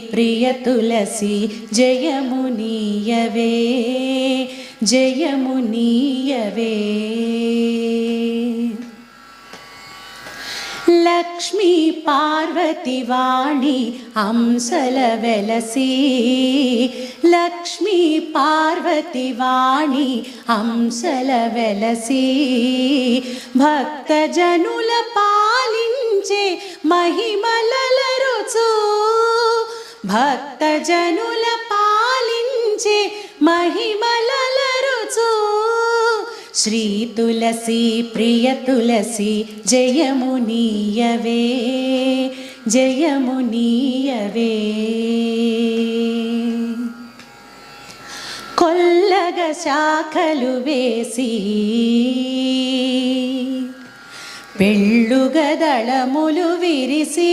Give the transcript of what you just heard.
ప్రియ తులసి జయమునీయవే జయమునీయవే లక్ష్మీ పార్వతి వాణి హంసల వెలసి. లక్ష్మీ పార్వతి వాణి హంసల వెలసి. భక్తజనుల పాలించే మహిమలల భక్తజనుల పాలించే మహిమలల శ్రీ తులసి ప్రియ తులసి జయమునీయవే జయమునీయవే. కొల్లగ శాఖలు వేసి పెళ్ళుగదళములు విరిసి